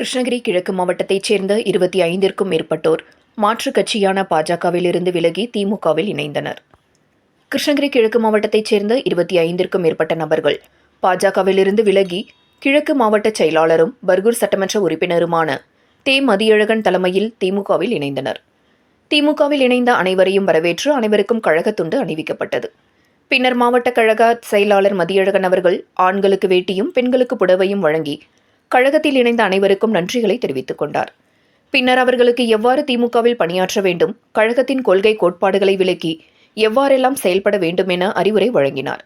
கிருஷ்ணகிரி கிழக்கு மாவட்டத்தைச் சேர்ந்த இருபத்தி ஐந்திற்கும் மேற்பட்டோர் மாற்றுக் கட்சியான பாஜகவிலிருந்து விலகி திமுகவில் இணைந்தனர். கிருஷ்ணகிரி கிழக்கு மாவட்டத்தைச் சேர்ந்த இருபத்தி ஐந்திற்கும் மேற்பட்ட நபர்கள் பாஜகவிலிருந்து விலகி கிழக்கு மாவட்ட செயலாளரும் பர்கூர் சட்டமன்ற உறுப்பினருமான தே. மதியழகன் தலைமையில் திமுகவில் இணைந்தனர். திமுகவில் இணைந்த அனைவரையும் வரவேற்று அனைவருக்கும் கழகத் துண்டு அணிவிக்கப்பட்டது. பின்னர் மாவட்ட கழக செயலாளர் மதியழகன் அவர்கள் ஆண்களுக்கு வேட்டியும் பெண்களுக்கு புடவையும் வழங்கி கழகத்தில் இணைந்த அனைவருக்கும் நன்றிகளை தெரிவித்துக் கொண்டார். பின்னர் அவர்களுக்கு எவ்வாறு திமுகவில் பணியாற்ற வேண்டும் கழகத்தின் கொள்கை கோட்பாடுகளை விளக்கி எவ்வாறெல்லாம் செயல்பட வேண்டும் என அறிவுரை வழங்கினார்.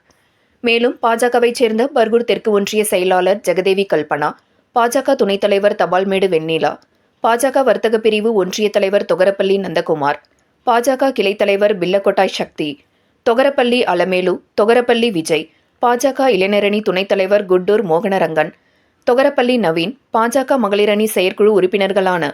மேலும் பாஜகவைச் சேர்ந்த பர்கூர் தெற்கு ஒன்றிய செயலாளர் ஜெகதேவி கல்பனா பாஜக துணைத் தலைவர் தபால்மேடு வெண்ணிலா பாஜக வர்த்தக பிரிவு ஒன்றிய தலைவர் தொகரப்பள்ளி நந்தகுமார் பாஜக கிளைத்தலைவர் பில்லக்கொட்டாய் சக்தி தொகரப்பள்ளி அலமேலு தொகரப்பள்ளி விஜய் பாஜக இளைஞரணி துணைத் தலைவர் குட்டூர் மோகனரங்கன் தொகரப்பள்ளி நவீன் பாஜக மகளிரணி செயற்குழு உறுப்பினர்களான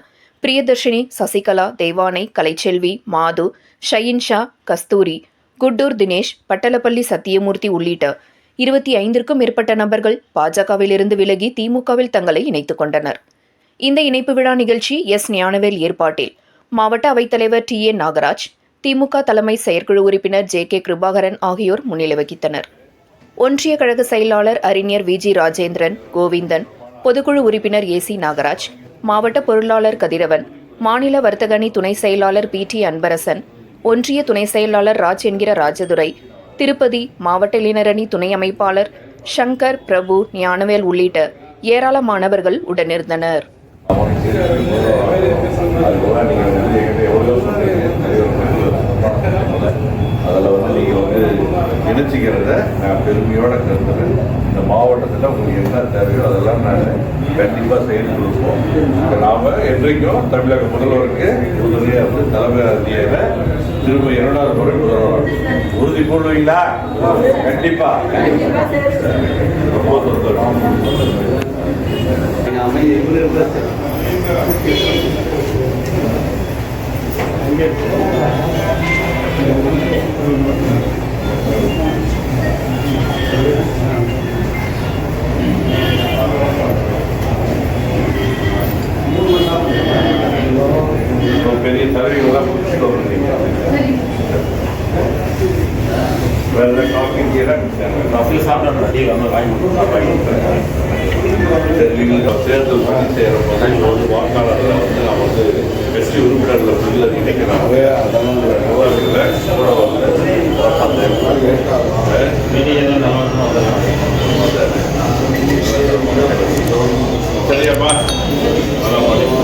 பிரியதர்ஷினி சசிகலா தேவானை கலைச்செல்வி மாது ஷயின்ஷா கஸ்தூரி குட்டூர் தினேஷ் பட்டலப்பள்ளி சத்தியமூர்த்தி உள்ளிட்ட இருபத்தி ஐந்திற்கும் மேற்பட்ட நபர்கள் பாஜகவிலிருந்து விலகி திமுகவில் தங்களை இணைத்துக் கொண்டனர். இந்த இணைப்பு விழா நிகழ்ச்சி எஸ். ஞானவேல் ஏற்பாட்டில். மாவட்ட அவைத்தலைவர் டி. ஏ. நாகராஜ் திமுக தலைமை செயற்குழு உறுப்பினர் ஜே. கே. கிருபாகரன் ஆகியோர் முன்னிலை வகித்தனர். ஒன்றிய கழக செயலாளர் அறிஞர் வி. ஜி. ராஜேந்திரன் கோவிந்தன் பொதுக்குழு உறுப்பினர் ஏ. சி. நாகராஜ் மாவட்ட பொருளாளர் கதிரவன் மாநில வர்த்தகணி துணை செயலாளர் பி. டி. அன்பரசன் ஒன்றிய துணை செயலாளர் ராஜ் என்கிற ராஜதுரை திருப்பதி மாவட்ட இளைஞரணி துணை அமைப்பாளர் சங்கர் பிரபு ஞானவேல் உள்ளிட்ட ஏராளமானவர்கள் உடனிருந்தனர். பெருமையோட கருதுறேன் இந்த மாவட்டத்தில் உங்களுக்கு என்ன தேவையோ அதெல்லாம் நான் கண்டிப்பாக செய்து கொடுப்போம். இப்போ நாம் என்றைக்கும் தமிழக முதல்வருக்கு உதவியாக வந்து தலைமை அதிகார திரும்ப இரண்டாவது முறை முதல்வர் உறுதி போடுவீங்களா கண்டிப்பா ரொம்ப சந்தோஷம். இப்போ காஃபி சாப்பிட்டா டீ வந்து வாங்கி கொடுத்து தெரிவிங்களுக்கு தேர்தல் பணி செய்கிற போது இப்போ வந்து வாக்காளர்களை வந்து நான் வந்து வெற்றி உறுப்பினர்கள் பிள்ளை நினைக்கிறாங்க அதெல்லாம் கூட வந்து சரியாப்பா நன்றிப்பா